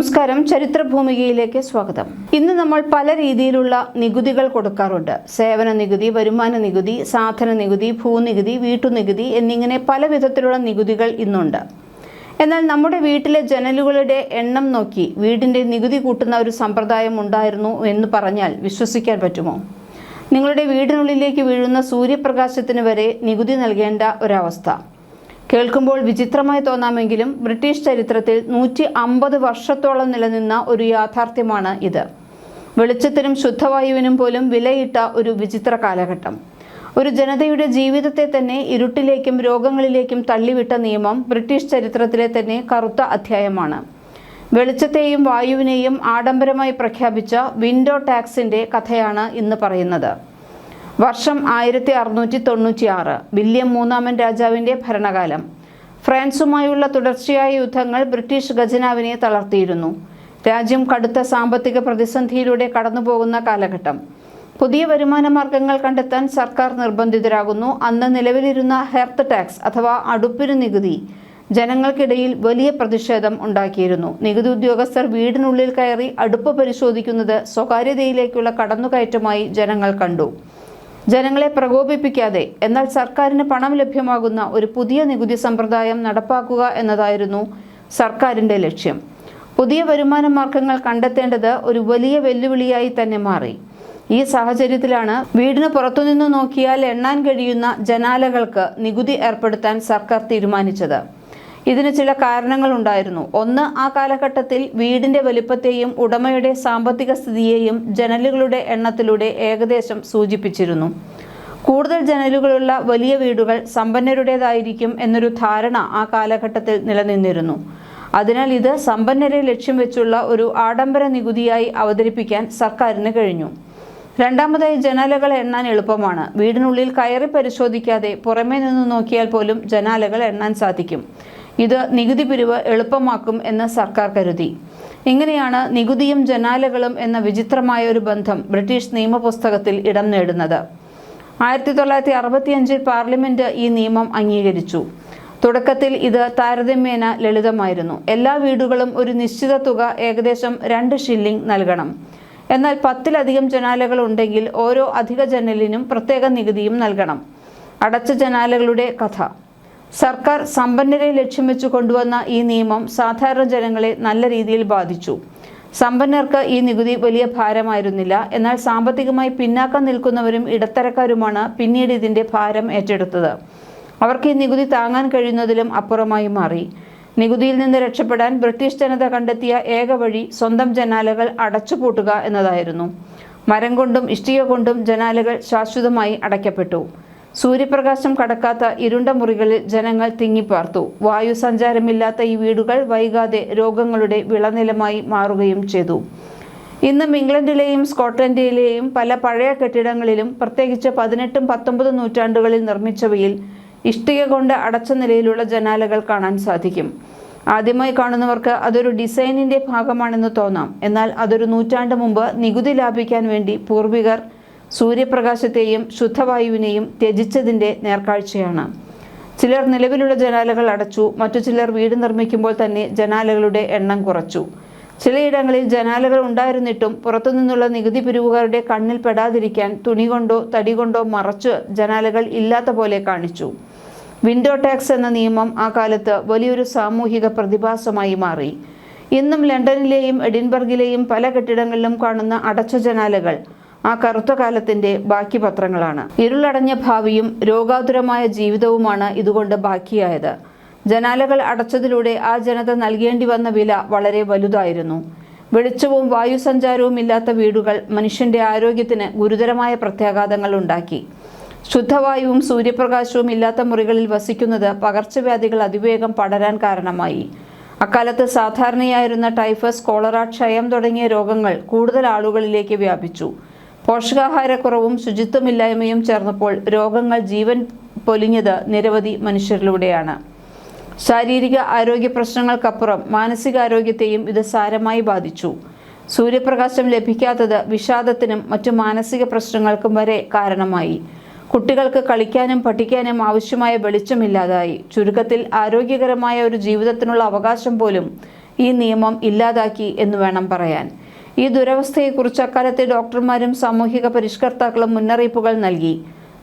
നമസ്കാരം. ചരിത്രഭൂമികയിലേക്ക് സ്വാഗതം. ഇന്ന് നമ്മൾ പല രീതിയിലുള്ള നികുതികൾ കൊടുക്കാറുണ്ട്. സേവന നികുതി വരുമാന നികുതി സാധന നികുതി ഭൂനികുതി വീട്ടുനികുതി എന്നിങ്ങനെ പല വിധത്തിലുള്ള നികുതികൾ ഇന്നുണ്ട്. എന്നാൽ നമ്മുടെ വീട്ടിലെ ജനലുകളുടെ എണ്ണം നോക്കി വീടിന്റെ നികുതി കൂട്ടുന്ന ഒരു സമ്പ്രദായം ഉണ്ടായിരുന്നു എന്ന് പറഞ്ഞാൽ വിശ്വസിക്കാൻ പറ്റുമോ? നിങ്ങളുടെ വീടിനുള്ളിലേക്ക് വീഴുന്ന സൂര്യപ്രകാശത്തിന് വരെ നികുതി നൽകേണ്ട ഒരവസ്ഥ. കേൾക്കുമ്പോൾ വിചിത്രമായി തോന്നാമെങ്കിലും ബ്രിട്ടീഷ് ചരിത്രത്തിൽ നൂറ്റി അമ്പത് വർഷത്തോളം നിലനിന്ന ഒരു യാഥാർത്ഥ്യമാണ് ഇത്. വെളിച്ചത്തിനും ശുദ്ധവായുവിനും പോലും വിലയിട്ട ഒരു വിചിത്ര കാലഘട്ടം. ഒരു ജനതയുടെ ജീവിതത്തെ തന്നെ ഇരുട്ടിലേക്കും രോഗങ്ങളിലേക്കും തള്ളിവിട്ട നിയമം ബ്രിട്ടീഷ് ചരിത്രത്തിലെ തന്നെ കറുത്ത അധ്യായമാണ്. വെളിച്ചത്തെയും വായുവിനെയും ആഡംബരമായി പ്രഖ്യാപിച്ച വിൻഡോ ടാക്സിന്റെ കഥയാണ് ഇന്ന് പറയുന്നത്. വർഷം ആയിരത്തി അറുന്നൂറ്റി തൊണ്ണൂറ്റി ആറ് വില്യം മൂന്നാമൻ രാജാവിന്റെ ഭരണകാലം. ഫ്രാൻസുമായുള്ള തുടർച്ചയായ യുദ്ധങ്ങൾ ബ്രിട്ടീഷ് ഖജനാവിനെ തളർത്തിയിരുന്നു. രാജ്യം കടുത്ത സാമ്പത്തിക പ്രതിസന്ധിയിലൂടെ കടന്നുപോകുന്ന കാലഘട്ടം. പുതിയ വരുമാന മാർഗങ്ങൾ കണ്ടെത്താൻ സർക്കാർ നിർബന്ധിതരാകുന്നു. അന്ന് നിലവിലിരുന്ന ഹെർത്ത് ടാക്സ് അഥവാ അടുപ്പിന് നികുതി ജനങ്ങൾക്കിടയിൽ വലിയ പ്രതിഷേധം ഉണ്ടാക്കിയിരുന്നു. നികുതി ഉദ്യോഗസ്ഥർ വീടിനുള്ളിൽ കയറി അടുപ്പ് പരിശോധിക്കുന്നത് സ്വകാര്യതയിലേക്കുള്ള കടന്നുകയറ്റമായി ജനങ്ങൾ കണ്ടു. ജനങ്ങളെ പ്രകോപിപ്പിക്കാതെ എന്നാൽ സർക്കാരിന് പണം ലഭ്യമാകുന്ന ഒരു പുതിയ നികുതി സമ്പ്രദായം നടപ്പാക്കുക എന്നതായിരുന്നു സർക്കാരിന്റെ ലക്ഷ്യം. പുതിയ വരുമാന മാർഗങ്ങൾ കണ്ടെത്തേണ്ടത് ഒരു വലിയ വെല്ലുവിളിയായി തന്നെ മാറി. ഈ സാഹചര്യത്തിലാണ് വീടിന് പുറത്തുനിന്ന് നോക്കിയാൽ എണ്ണാൻ കഴിയുന്ന ജനാലകൾക്ക് നികുതി ഏർപ്പെടുത്താൻ സർക്കാർ തീരുമാനിച്ചത്. ഇതിന് ചില കാരണങ്ങൾ ഉണ്ടായിരുന്നു ഒന്ന് ആ കാലഘട്ടത്തിൽ വീടിന്റെ വലിപ്പത്തെയും ഉടമയുടെ സാമ്പത്തിക സ്ഥിതിയെയും ജനലുകളുടെ എണ്ണത്തിലൂടെ ഏകദേശം സൂചിപ്പിച്ചിരുന്നു. കൂടുതൽ ജനലുകളുള്ള വലിയ വീടുകൾ സമ്പന്നരുടേതായിരിക്കും എന്നൊരു ധാരണ ആ കാലഘട്ടത്തിൽ നിലനിന്നിരുന്നു. അതിനാൽ ഇത് സമ്പന്നരെ ലക്ഷ്യം വെച്ചുള്ള ഒരു ആഡംബര നികുതിയായി അവതരിപ്പിക്കാൻ സർക്കാരിന് കഴിഞ്ഞു. രണ്ടാമതായി ജനാലകൾ എണ്ണാൻ എളുപ്പമാണ്. വീടിനുള്ളിൽ കയറി പരിശോധിക്കാതെ പുറമേ നിന്ന് നോക്കിയാൽ പോലും ജനാലകൾ എണ്ണാൻ സാധിക്കും. ഇത് നികുതി പിരിവ് എളുപ്പമാക്കും എന്ന് സർക്കാർ കരുതി. ഇങ്ങനെയാണ് നികുതിയും ജനാലകളും എന്ന വിചിത്രമായ ഒരു ബന്ധം ബ്രിട്ടീഷ് നിയമപുസ്തകത്തിൽ ഇടം നേടുന്നത്. ആയിരത്തി തൊള്ളായിരത്തി അറുപത്തിയഞ്ചിൽ പാർലമെന്റ് ഈ നിയമം അംഗീകരിച്ചു. തുടക്കത്തിൽ ഇത് താരതമ്യേന ലളിതമായിരുന്നു. എല്ലാ വീടുകളും ഒരു നിശ്ചിത തുക ഏകദേശം രണ്ട് ഷില്ലിംഗ് നൽകണം. എന്നാൽ പത്തിലധികം ജനാലകൾ ഉണ്ടെങ്കിൽ ഓരോ അധിക ജനലിനും പ്രത്യേക നികുതിയും നൽകണം. അടച്ച ജനാലകളുടെ കഥ. സർക്കാർ സമ്പന്നരെ ലക്ഷ്യം വെച്ച് കൊണ്ടുവന്ന ഈ നിയമം സാധാരണ ജനങ്ങളെ നല്ല രീതിയിൽ ബാധിച്ചു. സമ്പന്നർക്ക് ഈ നികുതി വലിയ ഭാരമായിരുന്നില്ല. എന്നാൽ സാമ്പത്തികമായി പിന്നാക്കം നിൽക്കുന്നവരും ഇടത്തരക്കാരുമാണ് പിന്നീട് ഇതിന്റെ ഭാരം ഏറ്റെടുത്തത്. അവർക്ക് ഈ നികുതി താങ്ങാൻ കഴിയുന്നതിലും അപ്പുറമായി മാറി. നികുതിയിൽ നിന്ന് രക്ഷപ്പെടാൻ ബ്രിട്ടീഷ് ജനത കണ്ടെത്തിയ ഏക വഴി സ്വന്തം ജനാലകൾ അടച്ചുപൂട്ടുക എന്നതായിരുന്നു. മരം കൊണ്ടും ഇഷ്ടിക കൊണ്ടും ജനാലകൾ ശാശ്വതമായി അടയ്ക്കപ്പെട്ടു. സൂര്യപ്രകാശം കടക്കാത്ത ഇരുണ്ട മുറികളിൽ ജനങ്ങൾ തിങ്ങിപ്പാർത്തു. വായു സഞ്ചാരമില്ലാത്ത ഈ വീടുകൾ വൈകാതെ രോഗങ്ങളുടെ വിളനിലമായി മാറുകയും ചെയ്തു. ഇന്നും ഇംഗ്ലണ്ടിലെയും സ്കോട്ട്ലൻഡിലെയും പല പഴയ കെട്ടിടങ്ങളിലും പ്രത്യേകിച്ച് പതിനെട്ടും പത്തൊമ്പതും നൂറ്റാണ്ടുകളിൽ നിർമ്മിച്ചവയിൽ ഇഷ്ടിക കൊണ്ട് അടച്ച നിലയിലുള്ള ജനാലകൾ കാണാൻ സാധിക്കും. ആദ്യമായി കാണുന്നവർക്ക് അതൊരു ഡിസൈനിന്റെ ഭാഗമാണെന്ന് തോന്നാം. എന്നാൽ അതൊരു നൂറ്റാണ്ട് മുമ്പ് നികുതി ലാഭിക്കാൻ വേണ്ടി പൂർവികർ സൂര്യപ്രകാശത്തെയും ശുദ്ധവായുവിനെയും ത്യജിച്ചതിന്റെ നേർക്കാഴ്ചയാണ്. ചിലർ നിലവിലുള്ള ജനാലകൾ അടച്ചു മറ്റു ചിലർ വീട് നിർമ്മിക്കുമ്പോൾ തന്നെ ജനാലകളുടെ എണ്ണം കുറച്ചു. ചിലയിടങ്ങളിൽ ജനാലകൾ ഉണ്ടായിരുന്നിട്ടും പുറത്തുനിന്നുള്ള നികുതി പിരിവുകാരുടെ കണ്ണിൽ പെടാതിരിക്കാൻ തുണി കൊണ്ടോ തടി കൊണ്ടോ മറച്ച് ജനാലകൾ ഇല്ലാത്ത പോലെ കാണിച്ചു. വിൻഡോ ടാക്സ് എന്ന നിയമം ആ കാലത്ത് വലിയൊരു സാമൂഹിക പ്രതിഭാസമായി മാറി. ഇന്നും ലണ്ടനിലെയും എഡിൻബർഗിലെയും പല കെട്ടിടങ്ങളിലും കാണുന്ന അടച്ച ജനാലകൾ ആ കറുത്ത കാലത്തിന്റെ ബാക്കി പത്രങ്ങളാണ്. ഇരുളടഞ്ഞ ഭാവിയും രോഗാതുരമായ ജീവിതവുമാണ് ഇതുകൊണ്ട് ബാക്കിയായത്. ജനാലകൾ അടച്ചതിലൂടെ ആ ജനത നൽകേണ്ടി വന്ന വില വളരെ വലുതായിരുന്നു. വെളിച്ചവും വായുസഞ്ചാരവും ഇല്ലാത്ത വീടുകൾ മനുഷ്യന്റെ ആരോഗ്യത്തിന് ഗുരുതരമായ പ്രത്യാഘാതങ്ങൾ ഉണ്ടാക്കി. ശുദ്ധവായുവും സൂര്യപ്രകാശവും ഇല്ലാത്ത മുറികളിൽ വസിക്കുന്നത് പകർച്ചവ്യാധികൾ അതിവേഗം പടരാൻ കാരണമായി. അക്കാലത്ത് സാധാരണയായിരുന്ന ടൈഫസ് കോളറ ക്ഷയം തുടങ്ങിയ രോഗങ്ങൾ കൂടുതൽ ആളുകളിലേക്ക് വ്യാപിച്ചു. പോഷകാഹാരക്കുറവും ശുചിത്വമില്ലായ്മയും ചേർന്നപ്പോൾ രോഗങ്ങൾ ജീവൻ പൊലിഞ്ഞത് നിരവധി മനുഷ്യരിലൂടെയാണ്. ശാരീരിക ആരോഗ്യ പ്രശ്നങ്ങൾക്കപ്പുറം മാനസികാരോഗ്യത്തെയും ഇത് സാരമായി ബാധിച്ചു. സൂര്യപ്രകാശം ലഭിക്കാത്തത് വിഷാദത്തിനും മറ്റു മാനസിക പ്രശ്നങ്ങൾക്കും വരെ കാരണമായി. കുട്ടികൾക്ക് കളിക്കാനും പഠിക്കാനും ആവശ്യമായ വെളിച്ചമില്ലാതായി. ചുരുക്കത്തിൽ ആരോഗ്യകരമായ ഒരു ജീവിതത്തിനുള്ള അവകാശം പോലും ഈ നിയമം ഇല്ലാതാക്കി എന്ന് വേണം പറയാൻ. ഈ ദുരവസ്ഥയെക്കുറിച്ച് അക്കാലത്തെ ഡോക്ടർമാരും സാമൂഹിക പരിഷ്കർത്താക്കളും മുന്നറിയിപ്പുകൾ നൽകി.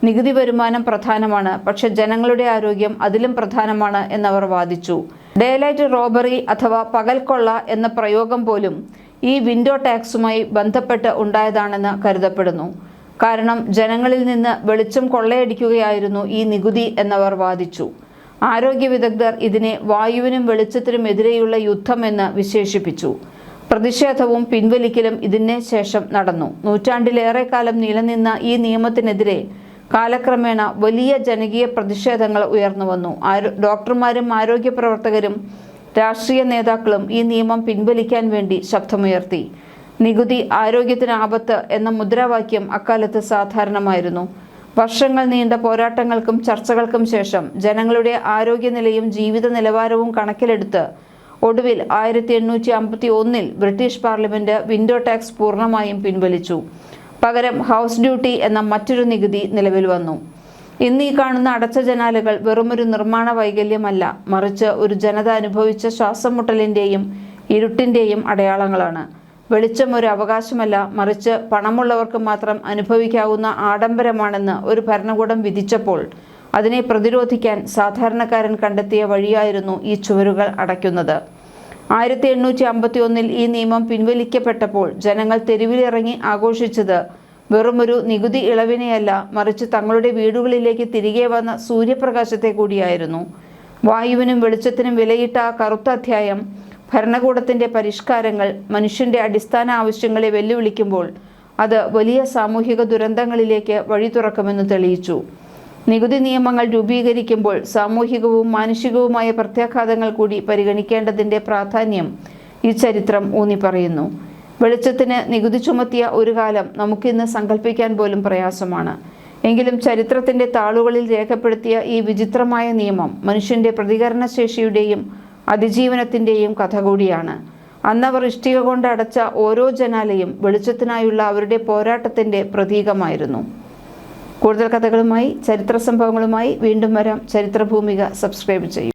നികുതി വരുമാനം പ്രധാനമാണ് പക്ഷെ ജനങ്ങളുടെ ആരോഗ്യം അതിലും പ്രധാനമാണ് എന്നവർ വാദിച്ചു. ഡേലൈറ്റ് റോബറി അഥവാ പകൽക്കൊള്ള എന്ന പ്രയോഗം പോലും ഈ വിൻഡോ ടാക്സുമായി ബന്ധപ്പെട്ട് ഉണ്ടായതാണെന്ന് കരുതപ്പെടുന്നു. കാരണം ജനങ്ങളിൽ നിന്ന് വെളിച്ചം കൊള്ളയടിക്കുകയായിരുന്നു ഈ നികുതി എന്നവർ വാദിച്ചു. ആരോഗ്യ വിദഗ്ധർ ഇതിനെ വായുവിനും വെളിച്ചത്തിനും എതിരെയുള്ള യുദ്ധമെന്ന് വിശേഷിപ്പിച്ചു. പ്രതിഷേധവും പിൻവലിക്കലും ഇതിന് ശേഷം നടന്നു. നൂറ്റാണ്ടിലേറെ കാലം നിലനിന്ന ഈ നിയമത്തിനെതിരെ കാലക്രമേണ വലിയ ജനകീയ പ്രതിഷേധങ്ങൾ ഉയർന്നു വന്നു. ഡോക്ടർമാരും ആരോഗ്യ പ്രവർത്തകരും രാഷ്ട്രീയ നേതാക്കളും ഈ നിയമം പിൻവലിക്കാൻ വേണ്ടി ശബ്ദമുയർത്തി. നികുതി ആരോഗ്യത്തിന് ആപത്ത് എന്ന മുദ്രാവാക്യം അക്കാലത്ത് സാധാരണമായിരുന്നു. വർഷങ്ങൾ നീണ്ട പോരാട്ടങ്ങൾക്കും ചർച്ചകൾക്കും ശേഷം ജനങ്ങളുടെ ആരോഗ്യനിലയും ജീവിത നിലവാരവും കണക്കിലെടുത്ത് ഒടുവിൽ ആയിരത്തി എണ്ണൂറ്റി അമ്പത്തി ഒന്നിൽ ബ്രിട്ടീഷ് പാർലമെന്റ് വിൻഡോ ടാക്സ് പൂർണമായും പിൻവലിച്ചു. പകരം ഹൗസ് ഡ്യൂട്ടി എന്ന മറ്റൊരു നികുതി നിലവിൽ വന്നു. ഇന്ന് ഈ കാണുന്ന അടച്ച ജനാലകൾ വെറുമൊരു നിർമ്മാണ വൈകല്യമല്ല മറിച്ച് ഒരു ജനത അനുഭവിച്ച ശ്വാസം മുട്ടലിന്റെയും ഇരുട്ടിന്റെയും അടയാളങ്ങളാണ്. വെളിച്ചം ഒരു അവകാശമല്ല മറിച്ച് പണമുള്ളവർക്ക് മാത്രം അനുഭവിക്കാവുന്ന ആഡംബരമാണെന്ന് ഒരു ഭരണകൂടം വിധിച്ചപ്പോൾ അതിനെ പ്രതിരോധിക്കാൻ സാധാരണക്കാരൻ കണ്ടെത്തിയ വഴിയായിരുന്നു ഈ ചുവരുകൾ അടയ്ക്കുന്നത്. ആയിരത്തി എണ്ണൂറ്റി അമ്പത്തി ഒന്നിൽ ഈ നിയമം പിൻവലിക്കപ്പെട്ടപ്പോൾ ജനങ്ങൾ തെരുവിലിറങ്ങി ആഘോഷിച്ചത് വെറുമൊരു നികുതി ഇളവിനെയല്ല മറിച്ച് തങ്ങളുടെ വീടുകളിലേക്ക് തിരികെ വന്ന സൂര്യപ്രകാശത്തെ കൂടിയായിരുന്നു. വായുവിനും വെളിച്ചത്തിനും വിലയിട്ട ആ കറുത്ത അധ്യായം ഭരണകൂടത്തിന്റെ പരിഷ്കാരങ്ങൾ മനുഷ്യന്റെ അടിസ്ഥാന ആവശ്യങ്ങളെ വെല്ലുവിളിക്കുമ്പോൾ അത് വലിയ സാമൂഹിക ദുരന്തങ്ങളിലേക്ക് വഴി തുറക്കുമെന്ന് തെളിയിച്ചു. നികുതി നിയമങ്ങൾ രൂപീകരിക്കുമ്പോൾ സാമൂഹികവും മാനുഷികവുമായ പ്രത്യാഘാതങ്ങൾ കൂടി പരിഗണിക്കേണ്ടതിന്റെ പ്രാധാന്യം ഈ ചരിത്രം ഊന്നി പറയുന്നു വെളിച്ചത്തിന് നികുതി ചുമത്തിയ ഒരു കാലം നമുക്കിന്ന് സങ്കല്പിക്കാൻ പോലും പ്രയാസമാണ്. എങ്കിലും ചരിത്രത്തിന്റെ താളുകളിൽ രേഖപ്പെടുത്തിയ ഈ വിചിത്രമായ നിയമം മനുഷ്യന്റെ പ്രതികരണശേഷിയുടെയും അതിജീവനത്തിന്റെയും കഥ കൂടിയാണ്. അന്നവർ ഇഷ്ടിക കൊണ്ട് അടച്ച ഓരോ ജനാലയും വെളിച്ചത്തിനായുള്ള അവരുടെ പോരാട്ടത്തിന്റെ പ്രതീകമായിരുന്നു. കൂടുതൽ കഥകളുമായി ചരിത്ര സംഭവങ്ങളുമായി വീണ്ടും വരാം. ചരിത്രഭൂമിക സബ്സ്ക്രൈബ് ചെയ്യും.